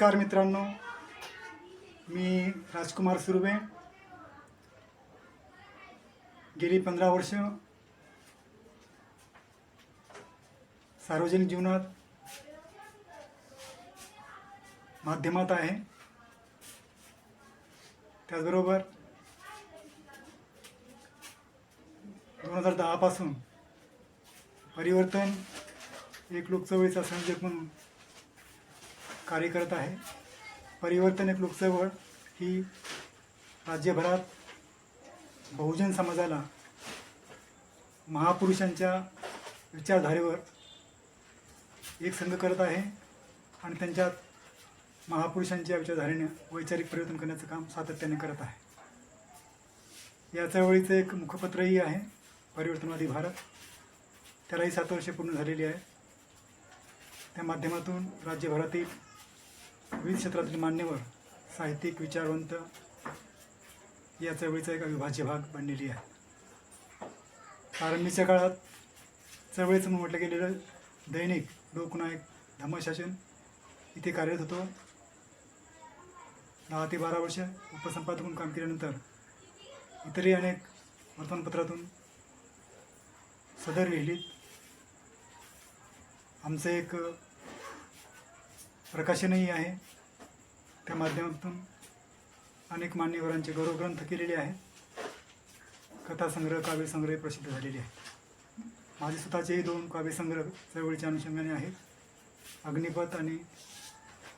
नमस्कार मित्रांनो. मी राजकुमार सुर्वे. गेली पंधरा वर्ष सार्वजनिक जीवनात माध्यमात आहे. त्याचबरोबर दोन हजार दहापासून परिवर्तन एक लोकचळवळीचा संयोजक म्हणून कार्य करत आहे. परिवर्तन एक लोकचळवळ ही राज्यभरात बहुजन समाजाला महापुरुषांच्या विचारधारेवर एक संघ करत आहे आणि त्यांच्यात महापुरुषांच्या विचारधारेने वैचारिक परिवर्तन करण्याचं काम सातत्याने करत आहे. या चळवळीचं एक मुखपत्रही आहे परिवर्तनवादी भारत. त्यालाही सात वर्षे पूर्ण झालेली आहे. त्या माध्यमातून राज्यभरातील विविध क्षेत्रातील मान्यवर साहित्यिक विचारवंत या चळवळीचा एक अविभाज्य भाग बनलेली आहे. प्रारंभीच्या काळात चळवळीचं म्हटलं गेलेलं दैनिक लोकनायक धम्मशासन इथे कार्यरत होतो. दहा ते बारा वर्ष उपसंपादक म्हणून काम केल्यानंतर इतरही अनेक वर्तमानपत्रातून सदर लिहिलीत. आमचं एक प्रकाशनही आहे. त्या माध्यमातून अनेक मान्यवरांचे गौरवग्रंथ केलेले आहेत. कथासंग्रह काव्यसंग्रह प्रसिद्ध झालेले आहेत. माझे स्वतःचेही दोन काव्यसंग्रह चळवळीच्या अनुषंगाने आहेत. अग्निपथ आणि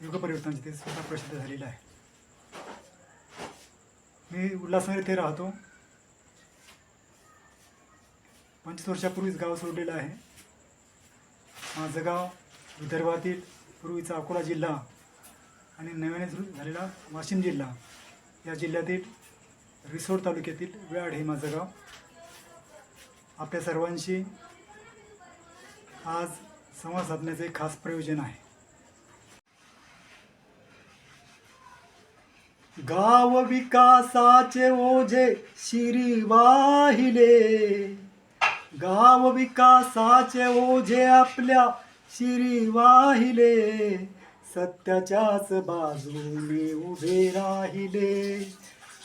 युगपरिवर्तनाचे ते स्वतः प्रसिद्ध झालेलं आहे. मी उल्हासनगर येथे राहतो. पंचवीस वर्षापूर्वीच गाव सोडलेलं आहे. माझं गाव विदर्भातील पूर्वीचा अकोला जिल्हा आणि नव्याने सुरू झालेला वाशिम जिल्हा. या जिल्ह्यातील रिसोड तालुक्यातील व्याड हे माझं गाव. आपल्या सर्वांशी आज संवाद साधण्याचे एक खास प्रयोजन आहे. गाव विकासाचे ओझे शिरी वाहिले. गाव विकासाचे ओझे आपल्या शिरी वाहिले सत्याच्याच बाजूने उभे राहिले.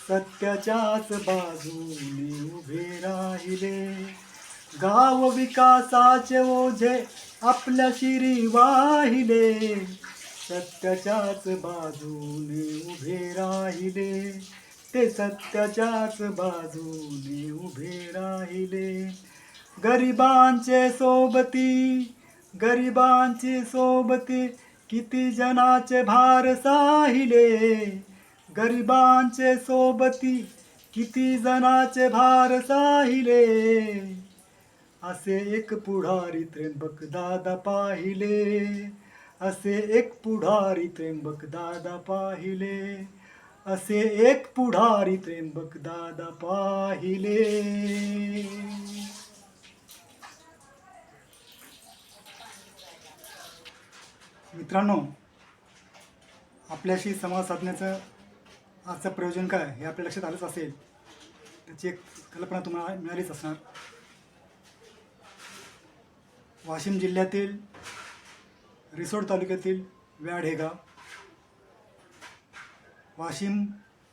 सत्याच्याच बाजूने उभे राहिले. गाव विकासाचे ओझे आपल्या शिरी वाहिले. सत्याच्याच बाजूने उभे राहिले. ते सत्याच्याच बाजूने उभे राहिले. गरिबांचे सोबती गरिबांची सोबती किती जनाचे भार साहिले. गरिबांचे सोबती किती जनाचे भार साहिले. असे एक पुढारी त्र्यंबक दादा पाहिले. असे एक पुढारी त्र्यंबक दादा पाहिले. असे एक पुढारी त्र्यंबक दादा पाहिले. मित्रांनो आपल्याशी संवाद साधण्याचं आजचं प्रयोजन काय हे आपल्या लक्षात आलंच असेल त्याची एक कल्पना तुम्हाला मिळालीच असणार. वाशिम जिल्ह्यातील रिसोड तालुक्यातील व्याड हे गाव वाशिम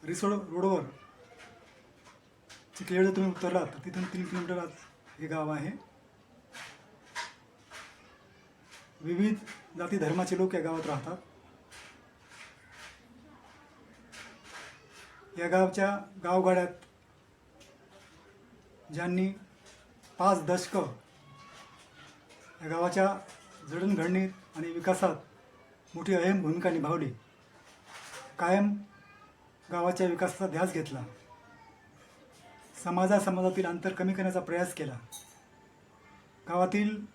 रिसोड रोडवर चिखलेड तुम्ही उतरलात तर तिथून तीन किलोमीटर हे गाव आहे. विविध जाती धर्माचे लोक या गावात राहतात. या गावच्या गावगाड्यात ज्यांनी पाच दशकं या गावाच्या जडणघडणीत आणि विकासात मोठी अहम भूमिका निभावली कायम गावाच्या विकासाचा ध्यास घेतला. समाजा समाजातील अंतर कमी करण्याचा प्रयास केला. गावातील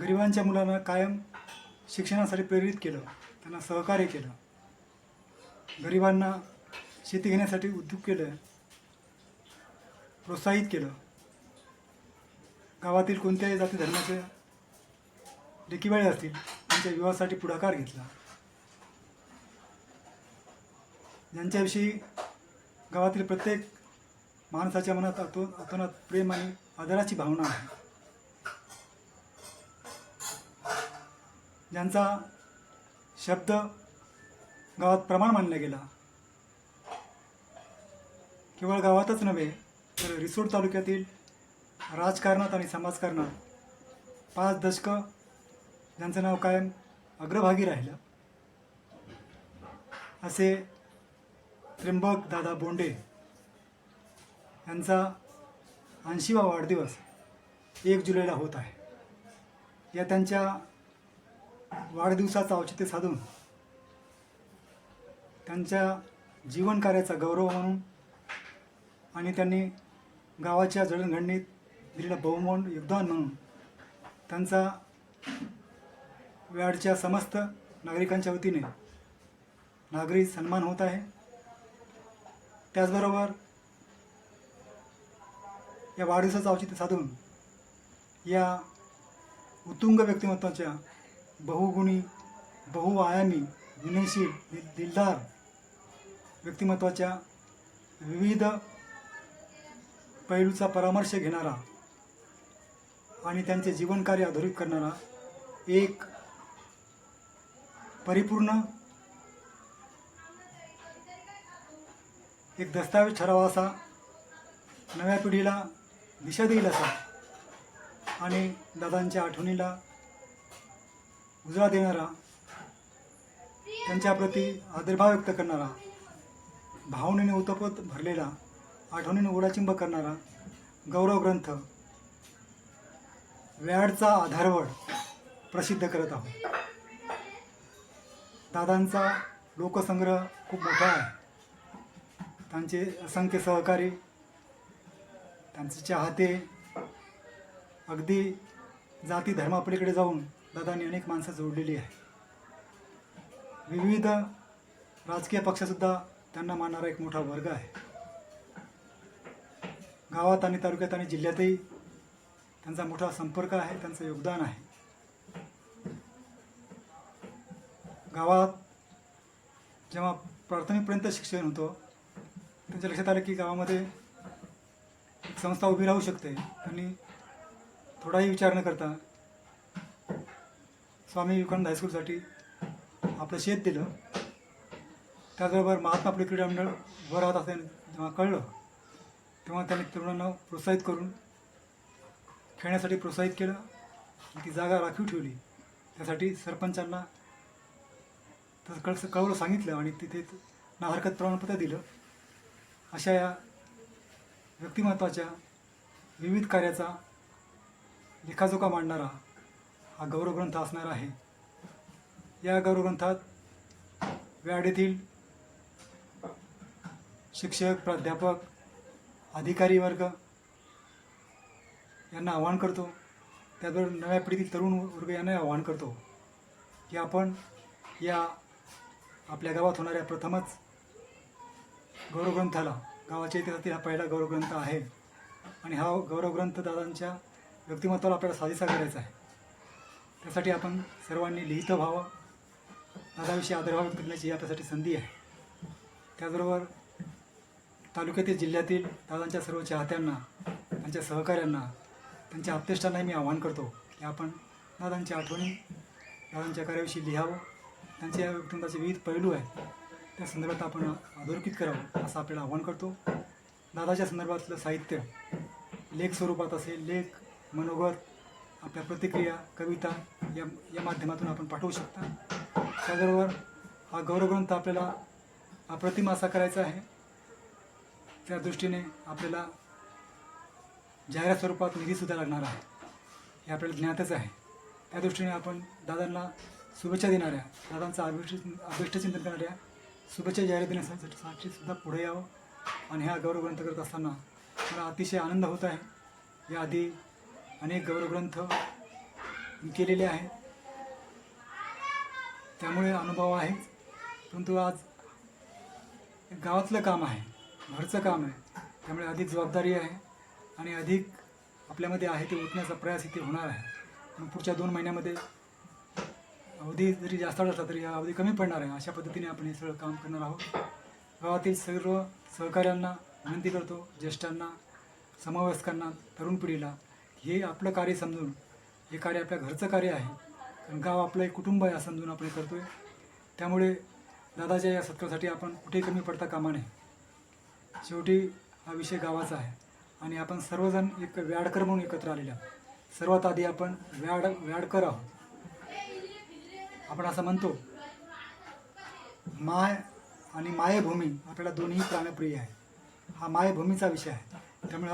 गरिबांच्या मुलांना कायम शिक्षणासाठी प्रेरित केलं त्यांना सहकार्य केलं. गरिबांना शेती घेण्यासाठी उद्योग केलं प्रोत्साहित केलं. गावातील कोणत्याही जाती धर्माचे लेकीबाळे असतील त्यांच्या विवाहासाठी पुढाकार घेतला. ज्यांच्याविषयी गावातील प्रत्येक माणसाच्या मनात आतो आतोनात प्रेम आणि आदराची भावना आहे. ज्यांचा शब्द गावात प्रमाण मानला गेला. केवळ गावातच नव्हे तर रिसोड तालुक्यातील राजकारणात आणि समाजकारणात पाच दशकं ज्यांचं नाव कायम अग्रभागी राहिलं. असे त्र्यंबक दादा बोंडे यांचा ऐंशीवा वाढदिवस एक जुलैला होत आहे. या त्यांच्या वाढदिवसाचं औचित्य साधून त्यांच्या जीवन कार्याचा गौरव म्हणून आणि त्यांनी गावाच्या जडणघडणीत दिलेलं बहुमोल योगदान म्हणून त्यांचा व्याडच्या समस्त नागरिकांच्या वतीने नागरी सन्मान होत आहे. त्याचबरोबर या वाढदिवसाचं औचित्य साधून या उत्तुंग व्यक्तिमत्वाच्या बहुगुणी बहुआयामी विनयशील दिलदार व्यक्तिमत्वाच्या विविध पैलूचा परामर्श घेणारा आणि त्यांचे जीवनकार्य अधोरेखित करणारा एक परिपूर्ण एक दस्तावेज ठरावा असा नव्या पिढीला दिशा देईल असा आणि दादांच्या आठवणीला उजळा देणारा त्यांच्याप्रती आदरभाव व्यक्त करणारा भावनेने उतपत भरलेला आठवणीने ओढाचिंब करणारा गौरव ग्रंथ व्याडचा आधारवड प्रसिद्ध करत आहोत. दादांचा लोकसंग्रह खूप मोठा आहे. त्यांचे असंख्य सहकारी त्यांचे चाहते अगदी जाती धर्मापलीकडे जाऊन दादांनी अनेक माणसं जोडलेली आहे विविध राजकीय पक्षसुद्धा त्यांना मानणारा एक मोठा वर्ग आहे. गावात आणि तालुक्यात आणि जिल्ह्यातही त्यांचा मोठा संपर्क आहे त्यांचं योगदान आहे. गावात जेव्हा प्राथमिकपर्यंत शिक्षण होतं त्यांच्या लक्षात आलं की गावामध्ये एक संस्था उभी राहू शकते. आणि थोडाही विचार न करता स्वामी विवेकानंद हायस्कूलसाठी आपलं शेत दिलं. त्याचबरोबर महात्मा आपले क्रीडा मंडळ राहत असेल जेव्हा कळलं तेव्हा त्यांनी तरुणांना प्रोत्साहित करून खेळण्यासाठी प्रोत्साहित केलं. ती जागा राखीव ठेवली. त्यासाठी सरपंचांना तसं कळ कळवलं सांगितलं आणि तिथे ना हरकत प्रमाणपत्र दिलं. अशा या व्यक्तिमत्वाच्या विविध कार्याचा लेखाजोखा मांडणारा हा गौरवग्रंथ असणार आहे. या गौरवग्रंथात व्याड येथील शिक्षक प्राध्यापक अधिकारी वर्ग यांना आवाहन करतो. त्याचबरोबर नव्या पिढीतील तरुण वर्ग यांना आवाहन करतो की आपण या आपल्या गावात होणाऱ्या प्रथमच गौरवग्रंथाला गावाच्या इतिहासातील हा पहिला गौरवग्रंथ आहे. आणि हा गौरवग्रंथ दादांच्या व्यक्तिमत्वाला आपल्याला साजेसा करायचा आहे. त्यासाठी आपण सर्वांनी लिहित व्हावं. दादाविषयी आदरभाव करण्याची ही आपल्यासाठी संधी आहे. त्याचबरोबर तालुक्यातील जिल्ह्यातील दादांच्या सर्व चाहत्यांना त्यांच्या सहकाऱ्यांना त्यांच्या आप्तेष्टांनाही मी आवाहन करतो की आपण दादांच्या आठवणी दादांच्या कार्याविषयी लिहावं. त्यांचे या व्यक्तिमत्वाचे विविध पैलू आहेत. त्या संदर्भात आपण अधोरेखित करावं असं आपल्याला आवाहन करतो. दादाच्या संदर्भातलं साहित्य लेख स्वरूपात असेल लेख मनोगत आपल्या प्रतिक्रिया कविता या या माध्यमातून आपण पाठवू शकता. त्याचबरोबर हा गौरवग्रंथ आपल्याला अप्रतिम असा करायचा आहे. त्या दृष्टीने आपल्याला जाहिरात स्वरूपात निधीसुद्धा लागणार आहे. हे आपल्याला ज्ञातच आहे. त्या दृष्टीने आपण दादांना शुभेच्छा देणाऱ्या दादांचं अभिष्ट अभिष्ट चिंतन करणाऱ्या शुभेच्छा जाहिरात देण्यासाठी साठी सुद्धा पुढे यावं. आणि हा गौरवग्रंथ करत असताना मला अतिशय आनंद होत आहे. याआधी अनेक गौरवग्रंथ केलेले आहे. त्यामुळे अनुभव आहे. परंतु आज गावातलं काम आहे. घरचं काम आहे. त्यामुळे अधिक जबाबदारी आहे आणि अधिक आपल्यामध्ये आहे ते उठण्याचा प्रयास इथे होणार आहे. पण पुढच्या दोन महिन्यामध्ये अवधी जरी जास्त असला तरी हा अवधी कमी पडणार आहे. अशा पद्धतीने आपण हे सगळं काम करणार आहोत. गावातील सर्व सहकाऱ्यांना विनंती करतो ज्येष्ठांना समवयस्कांना तरुण पिढीला हे आपलं कार्य समजून हे कार्य आपल्या घरचं कार्य आहे. कारण गाव आपलं एक कुटुंब आहे असं समजून आपण हे करतो आहे त्यामुळे दादाच्या या सत्कारासाठी आपण कुठे कमी पडता कामा नये. शेवटी हा विषय गावाचा आहे. आणि आपण सर्वजण एक व्याडकर म्हणून एकत्र आलेले आहोत. सर्वात आधी आपण व्याड व्याडकर आहोत. आपण असं म्हणतो माय आणि मायभूमी आपल्याला दोन्ही प्राणप्रिय आहे. हा मायभूमीचा विषय आहे. त्यामुळे